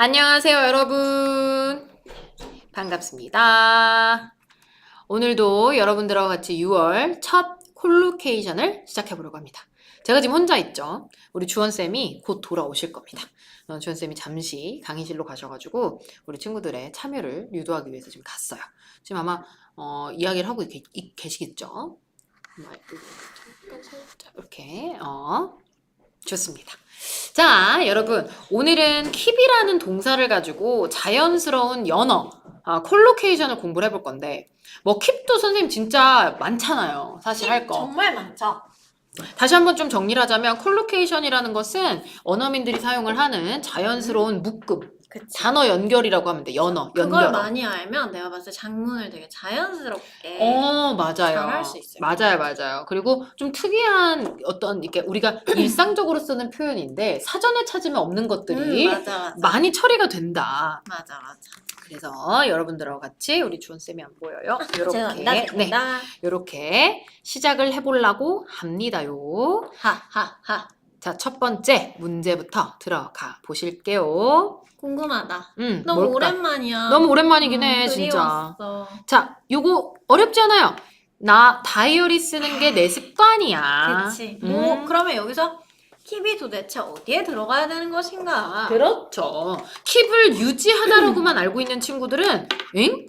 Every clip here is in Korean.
안녕하세요, 여러분. 반갑습니다. 오늘도 여러분들과 같이 6월 첫 콜로케이션을 시작해 보려고 합니다. 제가 지금 혼자 있죠. 우리 주원쌤이 곧 돌아오실 겁니다. 어, 주원쌤이 잠시 강의실로 가셔가지고 우리 친구들의 참여를 유도하기 위해서 지금 갔어요. 지금 아마 어, 이야기를 하고 계, 이- 계시겠죠? 이렇게 어, 좋습니다. 자, 여러분 오늘은 킵이라는 동사를 가지고 자연스러운 연어, 아, 콜로케이션을 공부를 해볼 건데 뭐 킵도 선생님 진짜 많잖아요. 사실 할 거. 정말 많죠. 다시 한번 좀 정리를 하자면 콜로케이션이라는 것은 언어민들이 사용을 하는 자연스러운 묶음, 그치. 단어 연결이라고 하면 돼. 연어, 그걸 연결어. 많이 알면 내가 봤을 때 장문을 되게 자연스럽게 어, 맞아요. 잘할 수 있어요. 맞아요, 맞아요. 그리고 좀 특이한 어떤 이렇게 우리가 일상적으로 쓰는 표현인데 사전에 찾으면 없는 것들이 음, 맞아 맞아 많이 처리가 된다. 맞아 맞아. 그래서 여러분들하고 같이 우리 주원 쌤이 안 보여요. 이렇게 나 네. 이렇게 시작을 해보려고 합니다요. 하하하. 자, 첫 번째 문제부터 들어가 보실게요. 궁금하다. 음, 너무 뭘까? 오랜만이야. 너무 오랜만이긴 해, 음, 진짜. 그리웠어. 자, 요거 어렵지 않아요. 나 다이어리 쓰는 게 내 습관이야. 그치. 뭐 음. 그러면 여기서 킵이 도대체 어디에 들어가야 되는 것인가? 그렇죠. 킵을 유지하다라고만 알고 있는 친구들은 엥?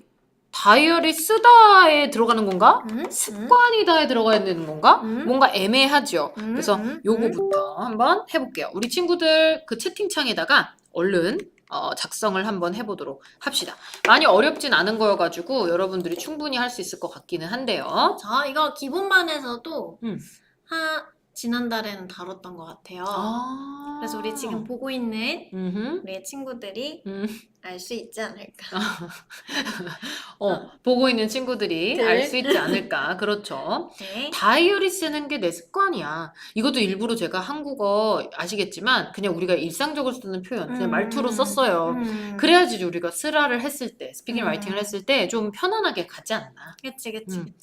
다이어리 쓰다에 들어가는 건가? 음? 습관이다에 들어가야 되는 건가? 음. 뭔가 애매하죠. 음, 그래서 음, 요거부터 한번 해볼게요. 우리 친구들 그 채팅창에다가 얼른 어, 작성을 한번 해보도록 합시다. 많이 어렵진 않은 거여가지고 여러분들이 충분히 할 수 있을 것 같기는 한데요. 자 이거 기본반에서도 음. 하 지난달에는 다뤘던 것 같아요. 아. 그래서 우리 지금 보고 있는 음흠. 우리의 친구들이 음. 알 수 있지 않을까. 어, 보고 있는 친구들이 들. 알 수 있지 않을까. 그렇죠. 네. 다이어리 쓰는 게 내 습관이야. 이것도 일부러 제가 한국어 아시겠지만 그냥 우리가 일상적으로 쓰는 표현, 그냥 음. 말투로 썼어요. 음. 그래야지 우리가 쓰라를 했을 때, 스피킹 음. 라이팅을 했을 때 좀 편안하게 가지 않나. 그치 그치. 음.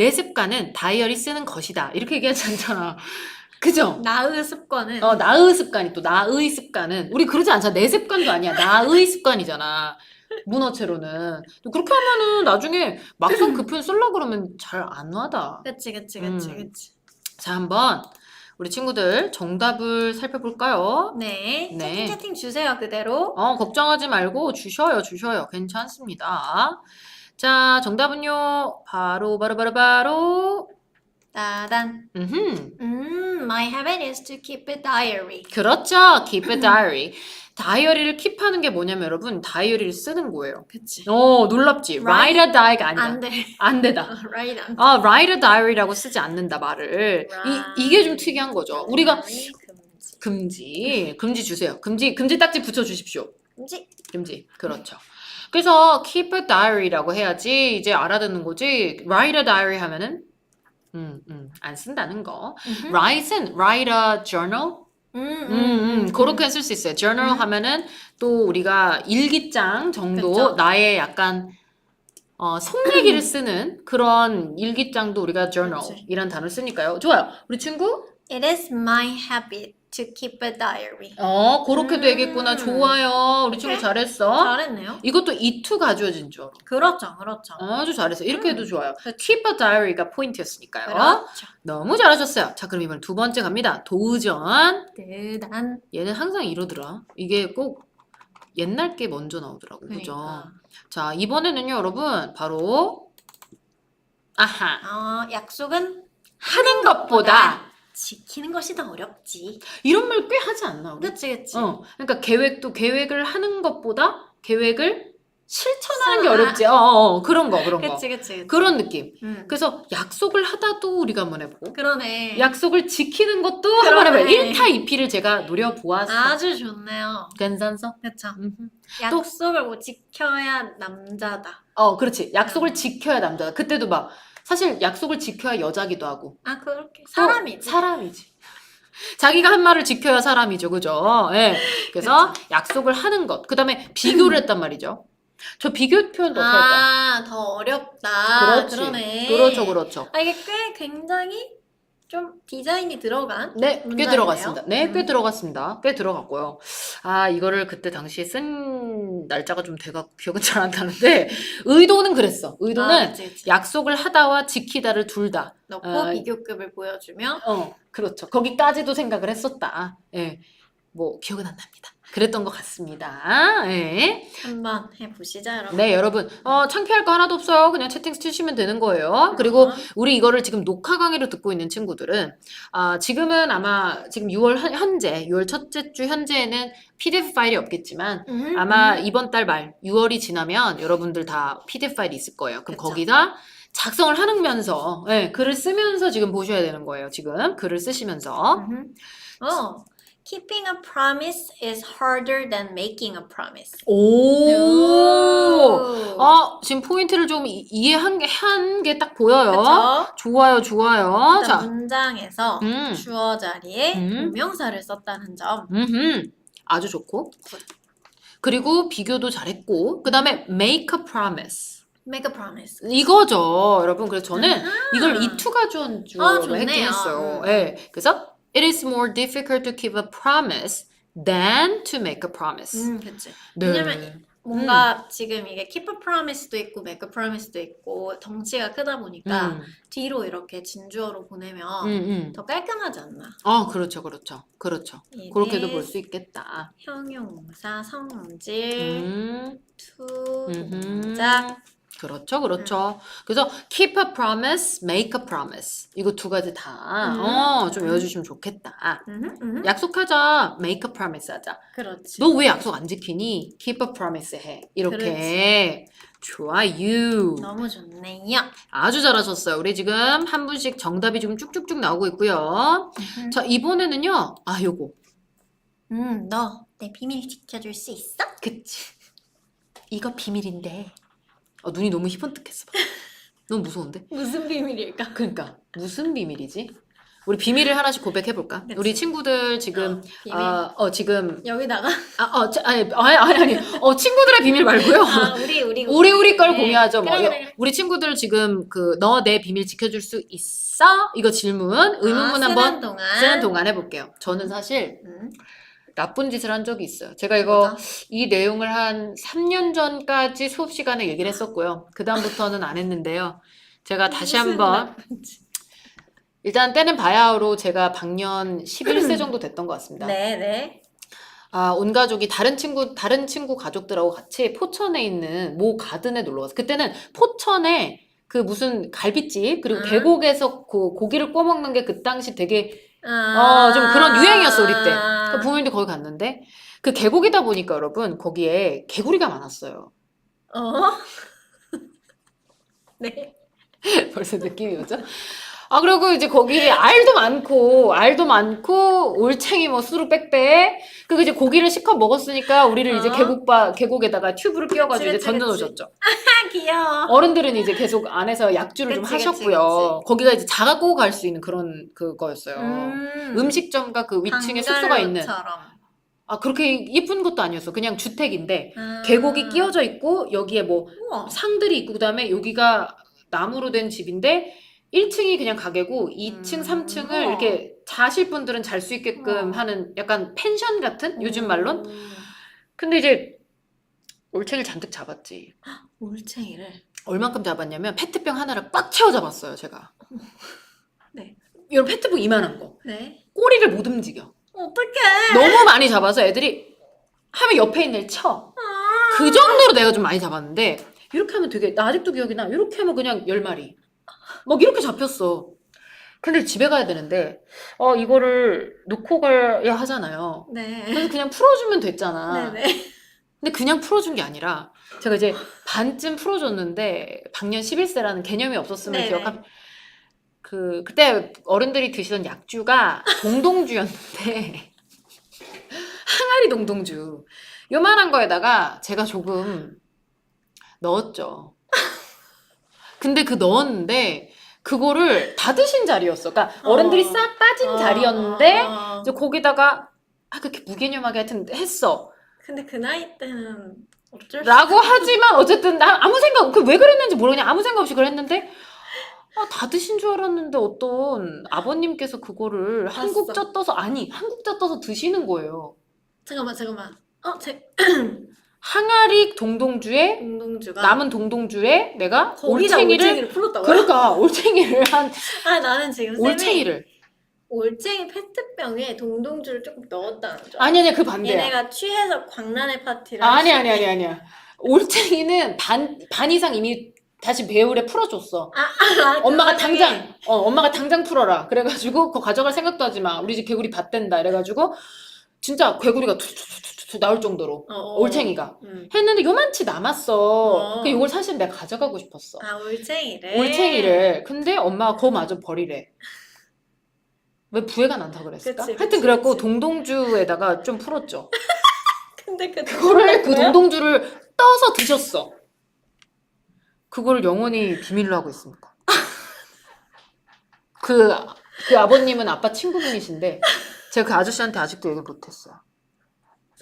내 습관은 다이어리 쓰는 것이다. 이렇게 얘기하지 않잖아. 그죠? 나의 습관은 어, 나의 습관이 또 나의 습관은 우리 그러지 않잖아. 내 습관도 아니야. 나의 습관이잖아. 문어체로는. 그렇게 하면은 나중에 막상 그 표현 쓰려고 그러면 잘 안 와다. 그치 그치 그치 음. 그치. 자, 한번 우리 친구들 정답을 살펴볼까요? 네. 네. 채팅 채팅 주세요 그대로. 어, 걱정하지 말고 주셔요, 주셔요. 괜찮습니다. 자, 정답은요. 바로, 바로, 바로, 바로. 따단. 음흠. 음, my habit is to keep a diary. 그렇죠. Keep a diary. 다이어리를 킵하는 게 뭐냐면 여러분, 다이어리를 쓰는 거예요. 그치. 어, 놀랍지? Write- Write a diary가 아니다. 안 돼. 안 되다. right 안 돼. 아, write a diary라고 쓰지 않는다, 말을. Write. 이, 이게 좀 특이한 거죠. 우리가 금지. 금지, 금지 주세요. 금지, 금지 딱지 붙여 주십시오. 금지. 금지. 그렇죠. 그래서 keep a diary라고 해야지 이제 알아듣는 거지. write a diary 하면은 음, 음, 안 쓴다는 거. 음흠. write은 write a journal. 음, 음, 음, 그렇게 쓸 수 있어요. journal 음. 하면은 또 우리가 일기장 정도 그쵸. 나의 약간 어, 속 얘기를 쓰는 그런 일기장도 우리가 그치. journal이란 단어를 쓰니까요. 좋아요. 우리 친구? It is my habit to keep a diary. 어, 그렇게도 음. 얘기했구나. 좋아요. 우리 친구 오케이. 잘했어. 잘했네요. 이것도 이투 가져진 줄. 알아. 그렇죠, 그렇죠. 아주 잘했어. 이렇게 해도 음. 좋아요. keep a diary가 포인트였으니까요. 그렇죠. 너무 잘하셨어요. 자, 그럼 이번 두 번째 갑니다. 도전. 대단. 얘는 항상 이러더라. 이게 꼭 옛날 게 먼저 나오더라고. 그죠? 그러니까. 자, 이번에는요, 여러분. 바로 아하. 어, 약속은 하는 것보다 지키는 것이 더 어렵지. 이런 말 꽤 하지 않나 우리? 그치, 그치. 어. 그러니까 계획도 계획을 하는 것보다 계획을 실천하는 게 아. 어렵지. 어, 어, 그런 거, 그런 거. 그치, 그치. 그치. 그런 느낌. 음. 그래서 약속을 하다도 우리가 한번 해보고 그러네. 약속을 지키는 것도 한번 해봐요. 그러네. 1타 2피를 제가 노려보았어. 아주 좋네요. 괜찮소? 그쵸. 음흠. 약속을 못 지켜야 남자다. 어, 그렇지. 약속을 음. 지켜야 남자다. 그때도 막 사실 약속을 지켜야 여자기도 하고. 아, 그렇게. 또 사람이지. 사람이지. 자기가 한 말을 지켜야 사람이죠. 그죠? 예. 그래서 약속을 하는 것. 그 다음에 비교를 했단 말이죠. 저 비교 표현도 어떻게 할까? 아, 더 어렵다. 그렇지. 그러네. 그렇죠, 그렇죠. 아, 이게 꽤 굉장히 좀 디자인이 들어간 네, 꽤. 들어갔습니다. 네, 꽤 음. 들어갔습니다. 꽤 들어갔고요. 아, 이거를 그때 당시에 쓴 날짜가 좀 돼갖고 기억은 잘 안 나는데, 의도는 그랬어. 의도는 아, 그치, 그치. 약속을 하다와 지키다를 둘 다. 넣고 아, 비교급을 보여주면 어, 그렇죠. 거기까지도 생각을 했었다. 예. 뭐, 기억은 안 납니다. 그랬던 것 같습니다. 예. 한번 해보시죠, 여러분. 네, 여러분. 어, 창피할 거 하나도 없어요. 그냥 채팅 치시면 되는 거예요. 그리고 어, 우리 이거를 지금 녹화 강의로 듣고 있는 친구들은 아, 지금은 아마 지금 6월 현- 현재 6월 첫째 주 현재에는 PDF 파일이 없겠지만 음, 아마 음. 이번 달 말 6월이 지나면 여러분들 다 PDF 파일이 있을 거예요. 그럼 그쵸. 거기다 작성을 하면서 예, 글을 쓰면서 지금 보셔야 되는 거예요. 지금 글을 쓰시면서 음. 어, keeping a promise is harder than making a promise. 오. 아, 지금 포인트를 좀 이- 이해한 게 한 게 딱 보여요. 그쵸? 좋아요, 좋아요. 자, 문장에서 음. 주어 자리에 음. 동명사를 썼다는 점. 음흠. 아주 좋고. 그리고 비교도 잘했고, 그 다음에 make a promise. make a promise. 이거죠, 여러분. 그래서 저는 아하. 이걸 이투가 주어로 아, 좋네요. 했긴 했어요. 음. 예. 그래서 it is more difficult to keep a promise than to make a promise. 음, 그치. 네. 왜냐면 뭔가 지금 이게 keep a promise도 있고 make a promise도 있고 덩치가 크다 보니까 음, 뒤로 이렇게 진주어로 보내면 음, 음. 더 깔끔하지 않나. 아, 그렇죠, 그렇죠. 그렇죠. 이게 그렇게도 볼 수 있겠다. 형용사, 성질, 음. to, 음흠. 동작. 그렇죠, 그렇죠. 그래서 keep a promise, make a promise. 이거 두 가지 다, 음. 어, 좀 외워주시면 좋겠다. 음, 음. 약속하자, make a promise 하자. 그렇지. 너 왜 약속 안 지키니? keep a promise 해. 이렇게. 좋아요. 너무 좋네요. 아주 잘하셨어요. 우리 지금 한 분씩 정답이 지금 쭉쭉쭉 나오고 있고요. 자, 이번에는요. 아, 요거. 음, 너 내 비밀 지켜줄 수 있어? 그치. 이거 비밀인데. 어, 눈이 너무 희번뜩했어. 봐. 너무 무서운데? 무슨 비밀일까? 그러니까 무슨 비밀이지? 우리 비밀을 하나씩 고백해 볼까? 그치. 우리 친구들 지금 비밀. 아, 어 지금 여기다가 아, 어, 자, 아니, 아니 아니 아니. 어 친구들의 비밀 말고요. 아, 우리 우리 우리 우리 걸 네. 공유하죠. 뭐. 그래, 그래. 우리 친구들 지금 그 너 내 비밀 지켜줄 수 있어? 이거 질문 의문문 아, 한번 쓰는 동안 쓰는 동안 해볼게요. 저는 사실 음, 나쁜 짓을 한 적이 있어요. 제가 이거 뭐죠? 이 내용을 한 3년 전까지 수업 시간에 얘기를 했었고요. 그 다음부터는 안 했는데요. 제가 다시 한번. 일단 때는 바야흐로 제가 방년 11세 정도 됐던 것 같습니다. 네, 네. 아, 온 가족이 다른 친구 다른 친구 가족들하고 같이 포천에 있는 모 가든에 놀러 갔어요. 그때는 포천에 그 무슨 갈비집 그리고 음. 계곡에서 그 고기를 구워 먹는 게 그 당시 되게 아, 어, 좀 그런 유행이었어, 우리 때. 아. 그 부모님들 거기 갔는데 그 계곡이다 보니까 여러분 거기에 개구리가 많았어요. 어? 네. 벌써 느낌이 오죠? 아, 그리고 이제 거기 알도 많고, 알도 많고, 올챙이 뭐 수루 빽빽. 그 이제 고기를 시커 먹었으니까 우리를 이제 어. 계곡바, 계곡에다가 튜브를 끼워가지고 그치, 이제 그치, 던져 놓으셨죠. 아, 귀여워. 어른들은 이제 계속 안에서 약주를 좀 그치, 그치, 하셨고요. 거기가 이제 자갖고 갈 수 있는 그런 그거였어요. 음. 음. 식점과그 위층에 숙소가 있는. 방갈로처럼. 아, 그렇게 예쁜 것도 아니었어. 그냥 주택인데, 아. 계곡이 끼워져 있고, 여기에 뭐 우와. 상들이 있고 그다음에 여기가 나무로 된 집인데 1층이 그냥 가게고 2층, 음. 3층을 우와. 이렇게 자실 분들은 잘 수 있게끔 우와. 하는 약간 펜션 같은 요즘 음. 말론. 근데 이제 올챙이를 잔뜩 잡았지. 올챙이를. 얼만큼 잡았냐면 페트병 하나를 꽉 채워 잡았어요, 제가. 네. 이런 페트병 이만한 거. 네. 꼬리를 못 움직여. 어떡해. 너무 많이 잡아서 애들이 하면 옆에 있는 애를 쳐. 아. 그 정도로 내가 좀 많이 잡았는데 이렇게 하면 되게 나 아직도 기억이 나. 이렇게 하면 그냥 열 마리. 막 이렇게 잡혔어. 근데 집에 가야 되는데 어 이거를 놓고 가야 하잖아요. 네. 그래서 그냥 풀어주면 됐잖아. 네네. 근데 그냥 풀어준 게 아니라 제가 이제 반쯤 풀어줬는데 방년 11세라는 개념이 없었으면 네네. 기억하면 그 그때 어른들이 드시던 약주가 동동주였는데 항아리 동동주 요만한 거에다가 제가 조금 넣었죠. 근데 그 넣었는데 그거를 다 드신 자리였어. 그러니까 어른들이 어. 싹 빠진 자리였는데 어, 어. 이제 거기다가 아 그렇게 무개념하게 하여튼 했어. 근데 그 나이 때는 어쩔 수 라고 하지만 어쨌든 나 아무 생각 그 왜 그랬는지 모르겠냐 아무 생각 없이 그랬는데 아, 다 드신 줄 알았는데 어떤 아버님께서 그거를 봤어. 한국자 떠서 아니 한국자 떠서 드시는 거예요. 잠깐만 잠깐만. 어, 제 항아리 동동주에 운동주가 남은 동동주에 내가 거기다 올챙이를 올챙이를 풀었다고요? 그러니까 올챙이를 한 아 나는 지금 쌤이 올챙이를 올챙이 페트병에 동동주를 조금 넣었다는 줄. 알았어. 아니 아니 그 반대야. 얘네가 취해서 광란의 파티를 아니 할 아니 수 아니 아니야. 올챙이는 반 반 이상 이미 다시 배울에 풀어줬어. 아, 아, 엄마가 그 당장 어 엄마가 당장 풀어라. 그래가지고 그거 가져갈 생각도 하지 마. 우리 집 개구리 밭된다. 이래가지고 진짜 개구리가 투투투투 투 나올 정도로 어, 어. 올챙이가 음. 했는데 요만치 남았어. 어. 그 이걸 사실 내가 가져가고 싶었어. 아 올챙이를. 올챙이를. 근데 엄마가 그거 마저 버리래. 왜 부해가 난다 그랬을까? 그치, 하여튼 그치, 그래갖고 그치. 동동주에다가 좀 풀었죠. 근데 그 그거를 그? 동동주를 떠서 드셨어. 그거를 영원히 비밀로 하고 있습니다. 그, 그 아버님은 아빠 친구분이신데, 제가 그 아저씨한테 아직도 얘기를 못했어요.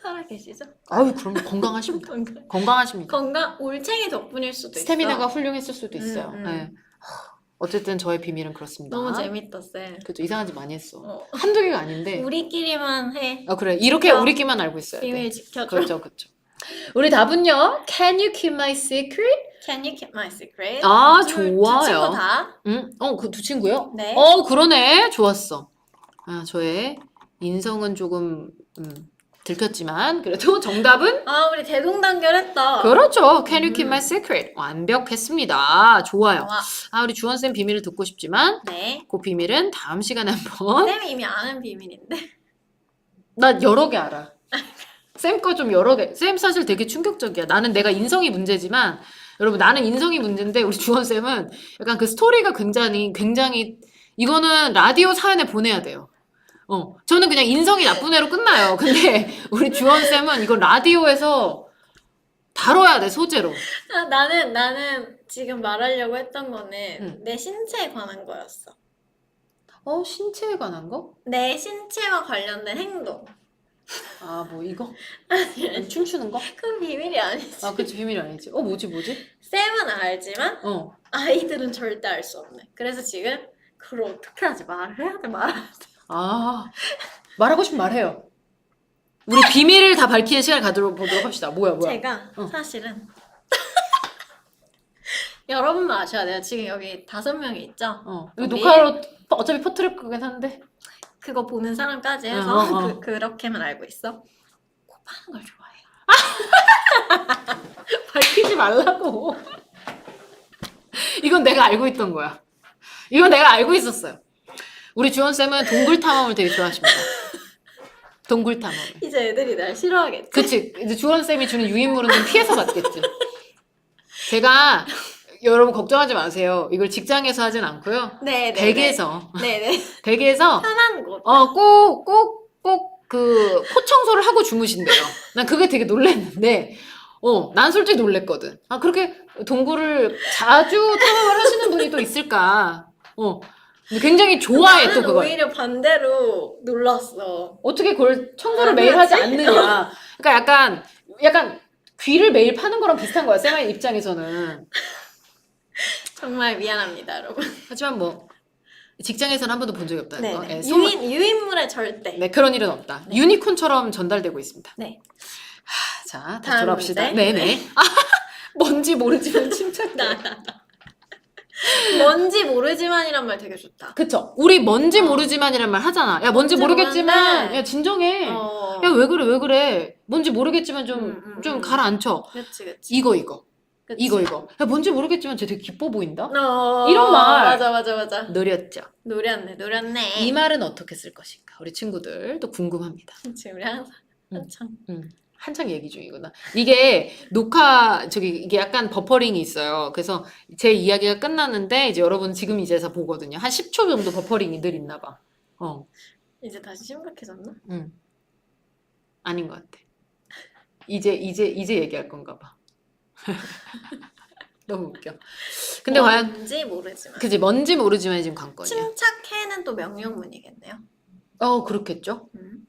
살아 계시죠? 아유, 그럼 건강하십니다. 건강. 건강하십니다. 건강 올챙이 덕분일 수도 스태미나가 있어. 훌륭했을 수도 있어요. 음, 음. 네. 하, 어쨌든 저의 비밀은 그렇습니다. 너무 재밌다 쌤. 그죠 이상한 짓 많이 했어. 어. 한두 개가 아닌데. 우리끼리만 해. 아 그래 이렇게 어. 우리끼만 알고 있어야 돼. 비밀 지켜줘. 그렇죠, 그렇죠. 우리 답은요. Can you keep my secret? Can you keep my secret? 아, 둘- 좋아요. 두 친구 다. 응? 어, 그 두 친구요? 네. 어, 그러네. 좋았어. 아, 저의 인성은 조금 음, 들켰지만 그래도 정답은 아 우리 대동단결했다. 그렇죠. Can you keep 음. my secret? 완벽했습니다. 좋아요. 좋아. 아, 우리 주원 쌤 비밀을 듣고 싶지만 네. 그 비밀은 다음 시간에 한번. 쌤이 이미 아는 비밀인데. 나 여러 개 알아. 쌤 거 좀 여러 개. 쌤 사실 되게 충격적이야. 나는 내가 인성이 문제지만 여러분 나는 인성이 문제인데 우리 주원 쌤은 약간 그 스토리가 굉장히 굉장히 이거는 라디오 사연에 보내야 돼요. 어, 저는 그냥 인성이 나쁜 애로 끝나요. 근데 우리 주원 쌤은 이거 라디오에서 다뤄야 돼 소재로. 아, 나는 나는 지금 말하려고 했던 거는 응. 내 신체에 관한 거였어. 어 신체에 관한 거? 내 신체와 관련된 행동. 아 뭐 이거? 춤추는 거? 그건 비밀이 아니지. 아 그치 비밀이 아니지. 어 뭐지 뭐지? 쌤은 알지만 어. 아이들은 절대 알 수 없네. 그래서 지금 그걸 어떻게 하지? 말을 해야 돼, 말을 해야 돼. 아, 말하고 싶으면 말해요. 우리 비밀을 다 밝히는 시간을 가져보도록 합시다. 뭐야, 뭐야. 제가 어. 사실은 여러분도 아셔야 돼요. 지금 여기 다섯 명이 있죠? 어, 이거 우리- 녹화로 퍼- 어차피 퍼트릴 거긴 한데. 그거 보는 사람까지 해서 어, 어, 어. 그, 그렇게만 알고 있어. 코 파는 걸 좋아해요. 밝히지 말라고. 이건 내가 알고 있던 거야. 이건 내가 알고 있었어요. 우리 주원 쌤은 동굴 탐험을 되게 좋아하십니다. 동굴 탐험. 이제 애들이 날 싫어하겠지? 그치. 이제 주원 쌤이 주는 유인물은 좀 피해서 갔겠지. 제가, 여러분 걱정하지 마세요. 이걸 직장에서 하진 않고요. 네, 네. 댁에서. 네, 네. 댁에서 편한 곳. 어, 꼭, 꼭, 꼭, 그, 코 청소를 하고 주무신대요. 난 그게 되게 놀랬는데, 어, 난 솔직히 놀랬거든. 아, 그렇게 동굴을 자주 탐험을 하시는 분이 또 있을까? 어. 근데 굉장히 좋아해, 또 나는 그걸. 오히려 반대로 놀랐어. 어떻게 그걸 청소를 안 매일 하지 하지? 않느냐. 그러니까 약간, 약간, 귀를 매일 파는 거랑 비슷한 거야, 쌤의 입장에서는. 정말 미안합니다, 여러분. 하지만 뭐, 직장에서는 한 번도 본 적이 없다는 네, 거. 네. 예, 소문- 유인 유인물에 절대. 네, 그런 일은 없다. 네. 유니콘처럼 전달되고 있습니다. 네. 하, 자, 다음 돌아옵시다. 문제. 네네. 아, 뭔지 모르지만 침착해. 나, 나, 나. 뭔지 모르지만이란 말 되게 좋다. 그쵸. 우리 뭔지 어. 모르지만이란 말 하잖아. 야, 뭔지 뭔지 모르겠지만, 모르는데. 야, 진정해. 어. 야, 왜 그래, 왜 그래. 뭔지 모르겠지만 좀, 음, 음, 좀 음. 가라앉혀. 그치, 그치. 이거, 이거. 그치. 이거, 이거. 야, 뭔지 모르겠지만 쟤 되게 기뻐 보인다? 어, 이런 말. 맞아, 맞아, 맞아. 느렸죠. 노렸네, 노렸네. 이 말은 어떻게 쓸 것인가. 우리 친구들 또 궁금합니다. 그치, 우리 항상 음. 한참. 한창 얘기 중이구나. 이게 녹화 저기 이게 약간 버퍼링이 있어요. 그래서 제 이야기가 끝났는데 이제 여러분 지금 이제서 보거든요. 한 10초 정도 버퍼링이 늘 있나 봐. 어, 이제 다시 심각해졌나? 응. 아닌 것 같아. 이제 이제 이제 얘기할 건가 봐. 너무 웃겨. 근데 과연 뭔지 모르지만. 그지 뭔지 모르지만 지금 관건이야. 침착해는 또 명령문이겠네요. 어 그렇겠죠. 음.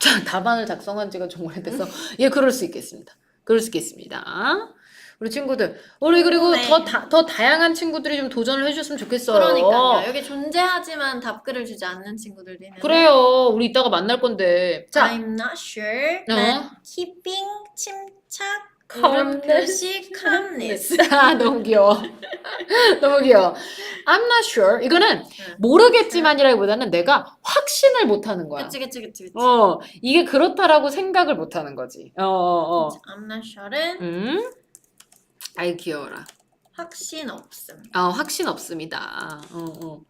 자, 답안을 작성한 지가 좀 오래돼서 예, 그럴 수 있겠습니다. 그럴 수 있겠습니다. 우리 친구들. 우리 그리고 네. 더, 다, 더 다양한 친구들이 좀 도전을 해주셨으면 좋겠어요. 그러니까요. 여기 존재하지만 답글을 주지 않는 친구들도 있는데. 그래요. 우리 이따가 만날 건데. 자, I'm not sure. 어. 난 keeping 침착 울음 표시 calmness. 아, 너무 귀여워. 너무 귀여워. I'm not sure. 이거는 모르겠지만이라기보다는 내가 확신을 못 하는 거야. 그치 그치 그치 그치. 어, 이게 그렇다라고 생각을 못 하는 거지. 어, 어, 어. I'm not sure은 음? 아이, 귀여워라. 확신 없음. 어, 확신 없습니다. 어, 어.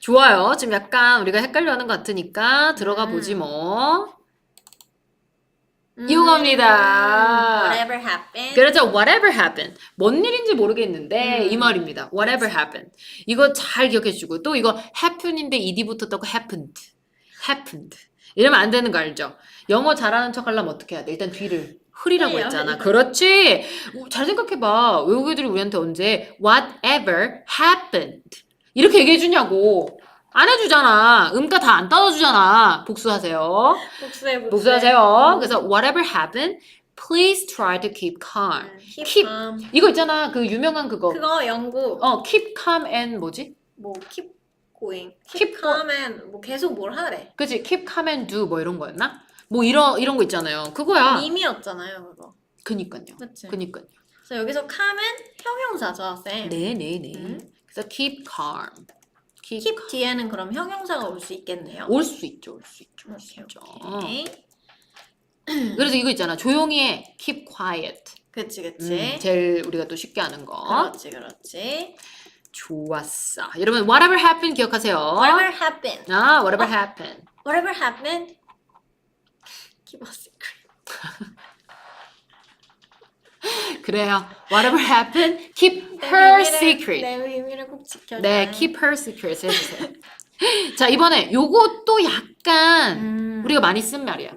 좋아요. 지금 약간 우리가 헷갈려 하는 것 같으니까 들어가 음. 보지 뭐. 음, Whatever happened. 그렇죠. Whatever happened. 뭔 일인지 모르겠는데 음. 이 말입니다. Whatever happened. 이거 잘 기억해 주고 또 이거 happen인데 ed 붙었다고 happened. happened. 이러면 안 되는 거 알죠? 영어 잘하는 척 하려면 어떻게 해야 돼? 일단 뒤를 흐리라고 흐려요, 했잖아. 흐려. 그렇지. 잘 생각해 봐. 외국 애들이 우리한테 언제 whatever happened 이렇게 얘기해 주냐고. 안 해주잖아. 음가 다 안 따져주잖아. 복수하세요. 복수해 복수해. 복수하세요. 그래서 whatever happened, please try to keep calm. 음, keep, calm. 이거 있잖아. 그 유명한 그거. 그거 영국 어, keep calm and 뭐지? 뭐 keep going, keep keep calm and 뭐 계속 뭘 하래. 그치? keep calm and do 뭐 이런 거였나? 뭐 이런 이런 거 있잖아요. 그거야. 밈이었잖아요 그거. 그니까요. 그치. 그니까요. 그래서 여기서 calm은 형용사죠, 쌤. 네, 네, 네. 음. 그래서 keep calm. Keep, keep 뒤에는 그럼 형용사가 올 수 있겠네요. 올 수 있죠. 올 수 있죠. 올 수 오케이, 있죠. 오케이. 그래서 이거 있잖아. 조용히 해. keep quiet. 그치 그치. 음, 제일 우리가 또 쉽게 아는 거. 그렇지 그렇지. 좋았어. 여러분 whatever happened 기억하세요. Whatever happened. 아, whatever happened. Whatever happened. Keep a secret. 그래요. Whatever happened, keep 내 her secret. 내 비밀을 꼭 지켜줘. 네, keep her secret 해주세요. 자, 이번에 요것도 약간 음. 우리가 많이 쓴 말이야.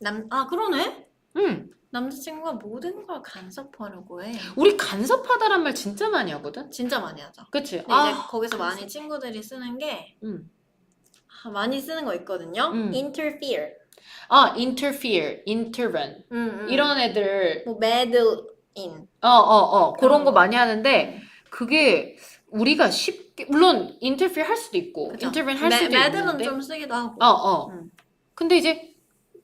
남, 아 그러네. 음, 남자친구가 모든 걸 간섭하려고 해. 우리 간섭하다란 말 진짜 많이 하거든. 진짜 많이 하죠. 그치? 근데 아, 이제 거기서 많이 친구들이 쓰는 게 음. 아, 많이 쓰는 거 있거든요. 음. interfere. 아, interfere, intervene 음, 음. 이런 애들, 뭐 meddle in. 어, 어, 어, 그런 그런 거 거. 많이 하는데 그게 우리가 쉽게 물론 interfere 할 수도 있고 그죠? intervene 할 수도 있는데, 좀 쓰기도 하고. 어, 어. 음. 근데 이제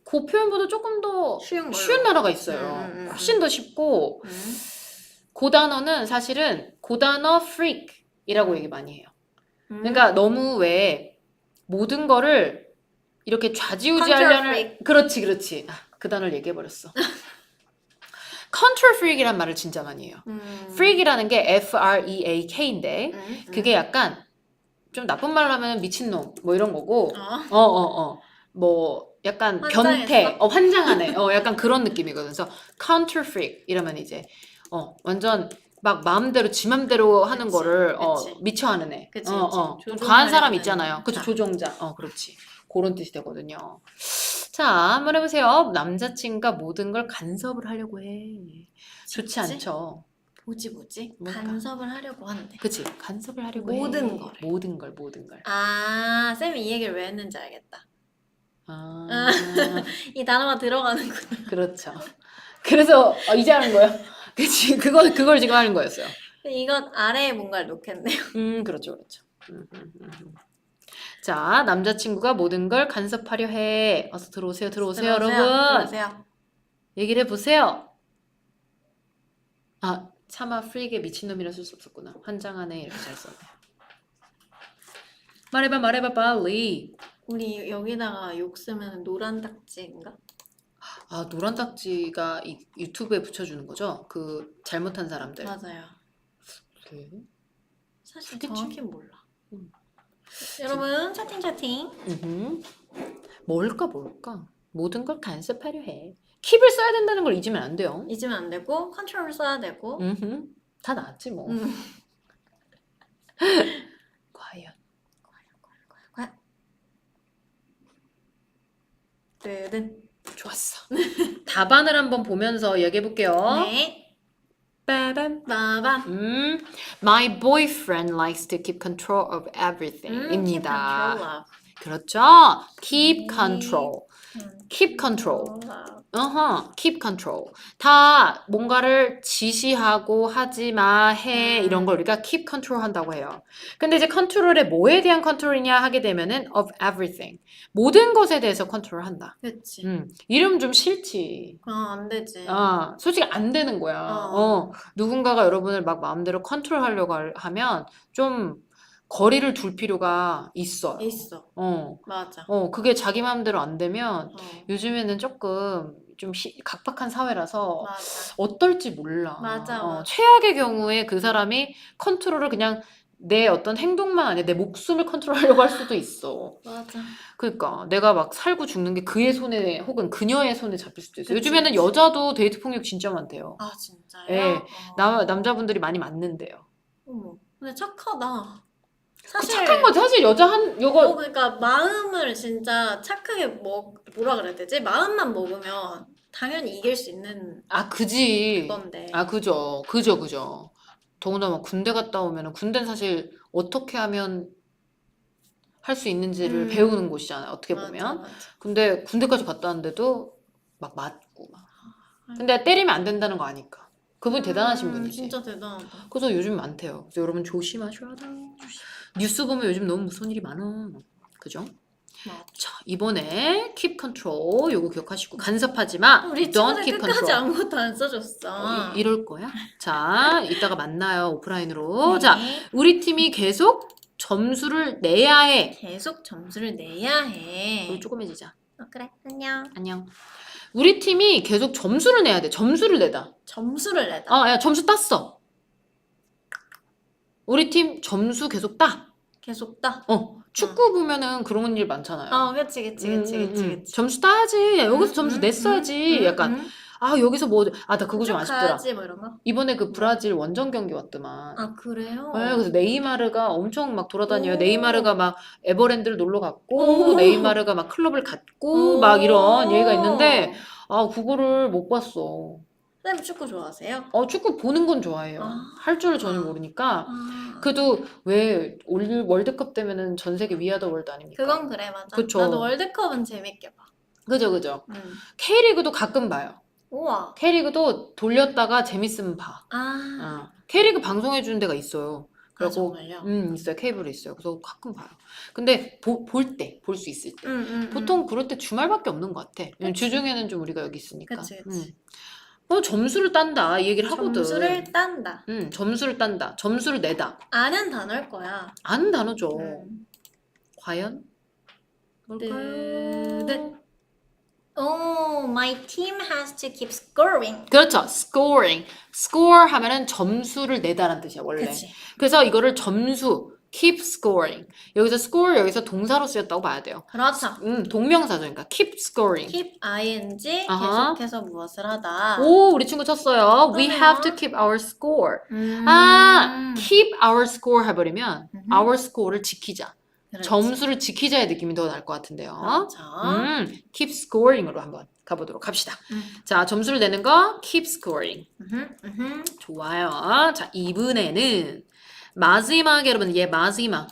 그 표현보다 조금 더 쉬운 걸로. 쉬운 나라가 있어요. 음, 음, 음, 훨씬 더 쉽고 음. 그 단어는 사실은 그 단어 freak이라고 얘기 많이 해요. 음. 그러니까 너무 왜 모든 거를 이렇게 좌지우지하려는. 그렇지 그렇지 아, 그 단어를 얘기해 버렸어. control freak이란 말을 진짜 많이 해요. 음. freak이라는 게 F R E A K인데 음, 음. 그게 약간 좀 나쁜 말로 하면 미친놈 뭐 이런 거고 어. 어, 어, 어. 뭐 약간 환장했어? 변태, 어, 환장하네. 어, 약간 그런 느낌이거든. 그래서 counter freak 이러면 이제 어, 완전 막 마음대로 지 맘대로 하는 그치, 거를 어, 그치. 미쳐 하는 애. 그치, 어. 어. 좀 과한 사람 있잖아요. 자. 조종자. 어, 그렇지. 그런 뜻이 되거든요. 자, 한번 해보세요. 남자친구가 모든 걸 간섭을 하려고 해. 좋지 뭐지? 않죠? 뭐지 뭐지? 뭘까? 간섭을 하려고 하는데. 그치? 간섭을 하려고 해. 모든 거를. 모든 걸, 모든 걸. 아 쌤이 이 얘기를 왜 했는지 알겠다. 아, 이 단어가 들어가는구나. 그렇죠. 그래서 어, 이제 하는 거예요. 그치 그거 그걸 지금 하는 거였어요. 이것 아래에 뭔가를 놓겠네요. 음 그렇죠 그렇죠. 음, 음, 음, 음. 자 남자친구가 모든 걸 간섭하려 해. 어서 들어오세요 들어오세요, 여러분. 들어오세요. 얘기를 해보세요. 아 차마 프리게 미친놈이라 쓸 수 없었구나. 환장하네 이렇게 잘 썼네. 말해봐 말해봐 빨리. 우리 여기다가 욕 쓰면 노란 딱지인가? 아 노란 딱지가 이 유튜브에 붙여주는 거죠? 그 잘못한 사람들. 맞아요. 그래? 사실 그치? 정확히 몰라. 음. 여러분 채팅. 음흠. 뭘까 뭘까? 모든 걸 간섭하려 해. 킵을 써야 된다는 걸 잊으면 안 돼요. 잊으면 안 되고 컨트롤 써야 되고. 음흠. 다 나았지 뭐. 음. 과연. 뜨든. 좋았어. 답안을 한번 보면서 얘기해 볼게요. 네. 빠밤. 빠밤. 음, my boyfriend likes to keep control of 음, everything. 입니다. keep control of. 그렇죠. keep 네. control. 음. keep control. 아, 어허, keep control. 다 뭔가를 지시하고 하지 마, 해, 음. 이런 걸 우리가 keep control 한다고 해요. 근데 이제 컨트롤에 뭐에 대한 컨트롤이냐 하게 되면은 of everything. 모든 것에 대해서 컨트롤 한다. 그치. 음, 이름 좀 싫지. 아, 안 되지. 아, 솔직히 안 되는 거야. 어. 어, 누군가가 여러분을 막 마음대로 컨트롤 하려고 할- 하면 좀 거리를 둘 필요가 있어요. 있어. 어, 맞아. 어, 그게 자기 마음대로 안 되면 어, 요즘에는 조금 좀 희- 각박한 사회라서 맞아. 어떨지 몰라. 맞아, 어, 맞아. 최악의 경우에 그 사람이 컨트롤을 그냥 내 어떤 행동만 아니라 내 목숨을 컨트롤하려고 할 수도 있어. 맞아. 그러니까 내가 막 살고 죽는 게 그의 손에 혹은 그녀의 손에 잡힐 수도 있어. 그치, 요즘에는 그치. 여자도 데이트 폭력 진짜 많대요. 아, 진짜요? 예. 어. 남 남자분들이 많이 맞는데요. 어머. 근데 착하다. 그 사실 착한 거 사실 여자 한 어, 요거 그러니까 마음을 진짜 착하게 먹 뭐라 그래야 되지? 마음만 먹으면 당연히 이길 수 있는 아 그지. 건데. 아 그죠 그죠 그죠. 더군다나 막 군대 갔다 오면은 군대는 사실 어떻게 하면 할 수 있는지를 음. 배우는 곳이잖아요. 어떻게 맞아, 보면. 맞아. 근데 군대까지 갔다 왔는데도 막 맞고 막. 근데 때리면 안 된다는 거 아니까. 그분 대단하신 음, 분이지. 진짜 대단하다. 그래서 요즘 많대요. 그래서 여러분 조심하셔야 돼요. 뉴스 보면 요즘 너무 무서운 일이 많아. 그죠? 맞아. 자, 이번에 keep control 요거 기억하시고 간섭하지 마. 우리 don't keep 끝까지 control. 아무것도 안 써줬어. 어, 이, 럴 거야? 자, 이따가 만나요. 오프라인으로. 자, 네. 우리 팀이 계속 점수를 내야 해. 계속 점수를 내야 해. 우리 조그매지자. 어, 그래, 안녕. 안녕. 우리 팀이 계속 점수를 내야 돼. 점수를 내다. 점수를 내다. 아, 야, 점수 땄어. 우리 팀 점수 계속 따. 계속 따. 어, 축구 보면은 그런 일 많잖아요. 어, 그치, 그치, 그치, 음, 음, 그치, 음. 그치. 점수 따야지. 야, 여기서 음, 점수 음, 냈어야지. 음, 약간 음, 아 여기서 뭐 아 나 그거 좀쭉 아쉽더라. 가야지, 뭐 이런 거. 이번에 그 브라질 원정 경기 왔더만. 아, 그래요? 네, 그래서 네이마르가 엄청 막 돌아다녀요. 오. 네이마르가 막 에버랜드를 놀러 갔고, 오. 네이마르가 막 클럽을 갔고, 오. 막 이런 얘기가 있는데, 아, 그거를 못 봤어. 선생님 축구 좋아하세요? 어, 축구 보는 건 좋아해요. 아. 할 줄을 전혀 모르니까. 아, 그래도 왜 올 월드컵 되면은 전 세계 위아더 월드 아닙니까? 그건 그래, 맞아. 그쵸. 나도 월드컵은 재밌게 봐. 그죠, 그죠. 음. K리그도 가끔 봐요. 우와. K리그도 돌렸다가 재밌으면 봐. 아, 어. K리그 방송해주는 데가 있어요. 아 그리고 정말요? 음, 있어요. 케이블에 있어요. 그래서 가끔 봐요. 근데 볼 때, 볼 수 있을 때. 음, 음, 보통 그럴 때 주말밖에 없는 것 같아. 왜냐면 그치. 주중에는 좀 우리가 여기 있으니까. 그치, 그치. 음. 어, 점수를 딴다. 이 얘기를 음. 하거든. 점수를 딴다. 음, 점수를 딴다. 점수를 내다. 아는 단어일 거야. 아는 단어죠. 음. 과연? 뭘까요? 뜨뜻. Oh, my team has to keep scoring. 그렇죠. scoring. score 하면은 점수를 내다라는 뜻이야, 원래. 그치. 그래서 이거를 점수, keep scoring. 여기서 score 여기서 동사로 쓰였다고 봐야 돼요. 그렇죠. 음, 동명사죠. 그러니까 keep scoring. keep ing 아하. 계속해서 무엇을 하다. 오, 우리 친구 쳤어요. We 그러네요. have to keep our score. 음. 아, keep our score 해버리면 음흠. our score를 지키자. 그렇지. 점수를 지키자의 느낌이 더 날 것 같은데요. 그렇죠. 음, keep scoring으로 한번 가보도록 합시다. 음. 자, 점수를 내는 거 keep scoring. 음흠, 음흠. 좋아요. 자, 이번에는 마지막 여러분, 예, 마지막.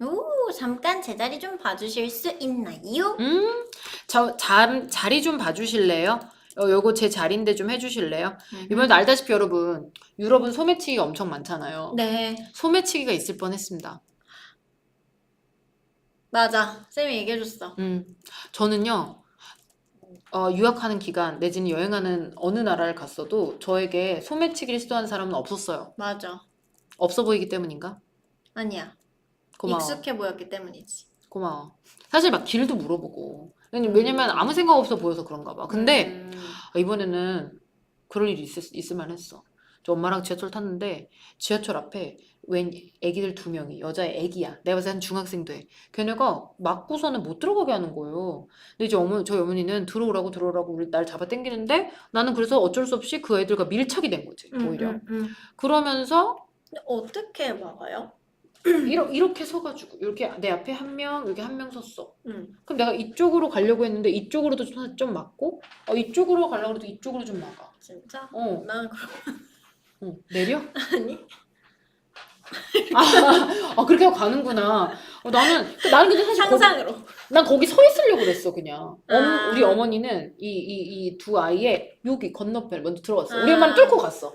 오, 잠깐 제자리 좀 봐주실 수 있나요? 음, 저, 자, 자리 좀 봐주실래요? 어, 요거 제 자리인데 좀 해주실래요? 음흠. 이번에도 알다시피 여러분, 유럽은 소매치기가 엄청 많잖아요. 네, 소매치기가 있을 뻔했습니다. 맞아. 쌤이 얘기해줬어. 음, 저는요, 어, 유학하는 기간 내지는 여행하는 어느 나라를 갔어도 저에게 소매치기를 시도한 사람은 없었어요. 맞아. 없어 보이기 때문인가? 아니야. 고마워. 익숙해 보였기 때문이지. 고마워. 사실 막 길도 물어보고. 왜냐- 왜냐면 아무 생각 없어 보여서 그런가 봐. 근데 음, 아, 이번에는 그럴 일이 있을, 있을만 했어. 저 엄마랑 지하철 탔는데 지하철 앞에 웬 애기들 두 명이 여자애 애기야. 내가 봤을 때 한 중학생 돼. 걔네가 막고서는 못 들어가게 하는 거예요. 근데 이제 어머니, 저희 어머니는 들어오라고 들어오라고 우리 날 잡아 당기는데 나는 그래서 어쩔 수 없이 그 애들과 밀착이 된 거지. 음, 오히려. 음, 음. 그러면서 근데 어떻게 막아요? 이러, 이렇게 서가지고 이렇게 내 앞에 한 명, 여기 한 명 섰어. 음. 그럼 내가 이쪽으로 가려고 했는데 이쪽으로도 좀, 좀 막고 어, 이쪽으로 가려고 해도 이쪽으로 좀 막아. 진짜? 어, 난 그럼 어, 내려? 아니. 아, 아, 그렇게 하고 가는구나. 어, 나는 그- 나는 근데 사실 거기, 상상으로. 난 거기 서 있으려고 그랬어 그냥. 엄- 아. 우리 어머니는 이 이 이 두 아이의 여기 건너편 먼저 들어갔어. 우리 아. 엄마는 뚫고 갔어.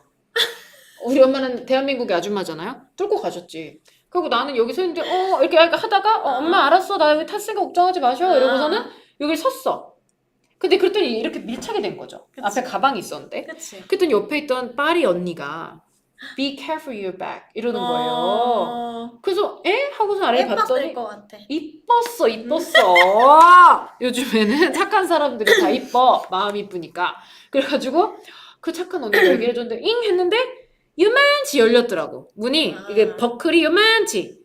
우리 엄마는 대한민국의 아줌마잖아요. 뚫고 가셨지. 그리고 나는 여기 서 있는데 어 이렇게 하다가 어, 엄마 알았어 나 여기 탔으니까 걱정하지 마셔 이러고서는 여기 섰어. 근데 그랬더니 이렇게 밀착이 된 거죠. 그치. 앞에 가방이 있었는데. 그치. 그랬더니 옆에 있던 파리 언니가 Be careful your back 이러는 거예요. 어, 그래서 에? 하고서 아래 예뻤을 봤더니 것 같아. 이뻤어 이뻤어. 요즘에는 착한 사람들이 다 이뻐 마음 이쁘니까. 그래가지고 그 착한 언니가 얘기를 해줬는데 잉 했는데 요만치 열렸더라고. 문이 아. 이게 버클이 요만치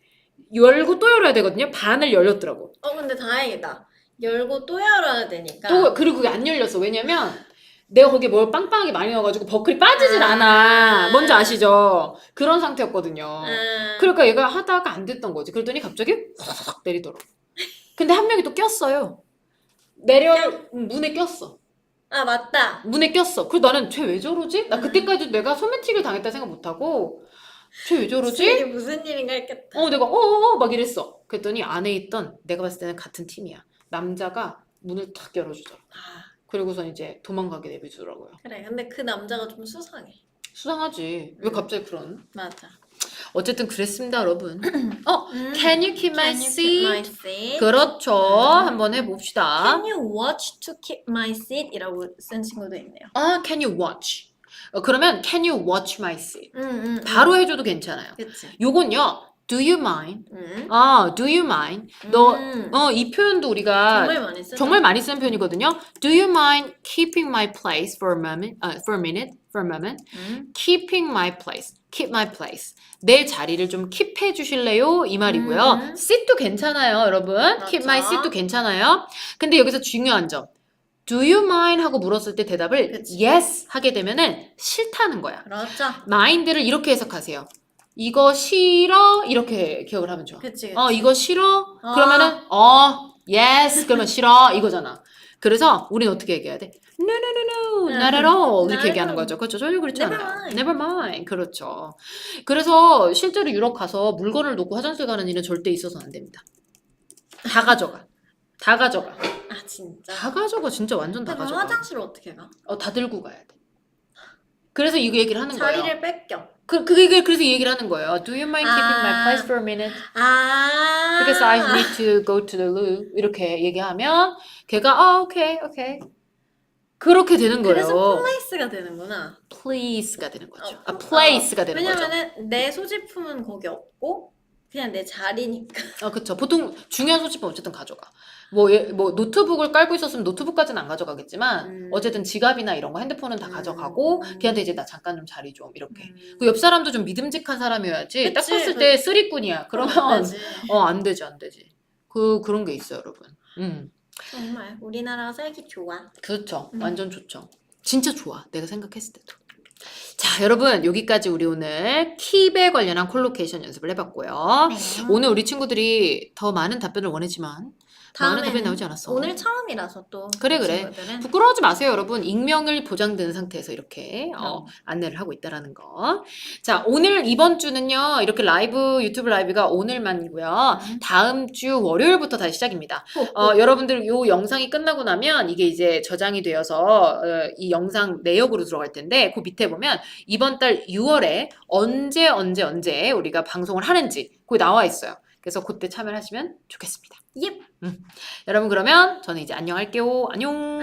열고 또 열어야 되거든요. 반을 열렸더라고. 어 근데 다행이다. 열고 또 열어야 되니까. 또 그리고 그게 안 열렸어. 왜냐면 내가 거기에 뭘 빵빵하게 많이 넣어가지고 버클이 빠지질 아. 않아. 뭔지 아시죠? 그런 상태였거든요. 음, 그러니까 얘가 하다가 안 됐던 거지. 그러더니 갑자기 확 내리더라고. 근데 한 명이 또 꼈어요. 내려 음, 문에 꼈어. 아 맞다. 문에 꼈어. 그래서 나는 쟤 왜 저러지? 나 음. 그때까지 내가 소매치기를 당했다 생각 못 하고 쟤왜 저러지? 이게 무슨 일인가 했겠다. 어 내가 어어어 막 이랬어. 그랬더니 안에 있던 내가 봤을 때는 같은 팀이야. 남자가 문을 탁 열어주더라고. 아 그리고선 이제 도망가게 내비두더라고요. 그래. 근데 그 남자가 좀 수상해. 수상하지. 왜 음. 갑자기 그런? 맞아. 어쨌든 그랬습니다, 여러분. 어, 음. can you keep my Can you keep seat? my seat? 그렇죠. 음. 한번 해봅시다. Can you watch to keep my seat? 이라고 쓴 친구도 있네요. 아, can you watch? 어, 그러면 can you watch my seat? 음, 음, 바로 해줘도 괜찮아요. 그치. 요건요. Do you mind? 음. 아, do you mind? 너, 음. 어, 이 표현도 우리가 정말 많이 쓰죠. 정말 많이 쓰는 표현이거든요. Do you mind keeping my place for a moment? 아, for a minute? For a moment? 음. keeping my place. keep my place. 내 자리를 좀 keep 해 주실래요? 이 말이고요. 음. seat도 괜찮아요, 여러분. keep my 맞아. seat도 괜찮아요. 근데 여기서 중요한 점. do you mind 하고 물었을 때 대답을 그치. yes 하게 되면은 싫다는 거야. 그렇죠. mind를 이렇게 해석하세요. 이거 싫어? 이렇게 기억을 하면 좋아. 그치, 그치. 어, 이거 싫어? 어. 그러면은 어, yes. 그러면 싫어. 이거잖아. 그래서 우린 어떻게 얘기해야 돼? No, no, no, no, not at all. 이렇게 얘기하는. 거죠. 그렇죠. 전혀 그렇지 Never 않아요. mind. Never mind. 그렇죠. 그래서 실제로 유럽 가서 물건을 놓고 화장실 가는 일은 절대 있어서는 안 됩니다. 다 가져가. 다 가져가. 아 진짜. 다 가져가. 진짜 완전 다 근데 그 가져가. 화장실 어떻게 가? 어, 다 들고 가야 돼. 그래서 이거 얘기를 하는 거예요. 자리를 뺏겨. 그, 그게 그래서 이 얘기를 하는 거예요. Do you mind keeping my 아. place for a minute? 아. Because I need to go to the loo. 이렇게 얘기하면 걔가 아 오케이 오케이 그렇게 되는 거예요. 그래서 플레이스가 되는구나. Please가 되는 거죠. 어, 아 어, place가 되는 거죠. 왜냐면은 내 소지품은 거기 없고 그냥 내 자리니까. 아 그렇죠. 보통 중요한 소지품 어쨌든 가져가. 뭐, 예- 뭐 노트북을 깔고 있었으면 노트북까지는 안 가져가겠지만 음. 어쨌든 지갑이나 이런 거 핸드폰은 다 음. 가져가고 걔한테 이제 나 잠깐 좀 자리 좀 이렇게. 음. 그 옆 사람도 좀 믿음직한 사람이어야지. 딱 그치. 봤을 때 쓰리꾼이야. 그러면 되지. 어 안 되지 안 되지. 그 그런 게 있어요, 여러분. 음. 정말 우리나라가 살기 좋아. 그렇죠. 음. 완전 좋죠. 진짜 좋아. 내가 생각했을 때도. 자, 여러분 여기까지 우리 오늘 킵에 관련한 콜로케이션 연습을 해봤고요. 네. 오늘 우리 친구들이 더 많은 답변을 원했지만 많은 답변이 나오지 않았어. 오늘 처음이라서 또 그래, 이 그래. 친구들은 부끄러워하지 마세요, 여러분. 익명을 보장된 상태에서 이렇게 어, 음. 안내를 하고 있다라는 거. 자, 오늘 이번 주는요, 이렇게 라이브 유튜브 라이브가 오늘만이고요. 음. 다음 주 월요일부터 다시 시작입니다. 어, 여러분들 요 영상이 끝나고 나면 이게 이제 저장이 되어서 어, 이 영상 내역으로 들어갈 텐데 그 밑에 보면 이번 달 6월에 언제 언제 언제 우리가 방송을 하는지 그게 나와 있어요. 그래서 그때 참여하시면 좋겠습니다. 예. 여러분 그러면 저는 이제 안녕할게요. 안녕.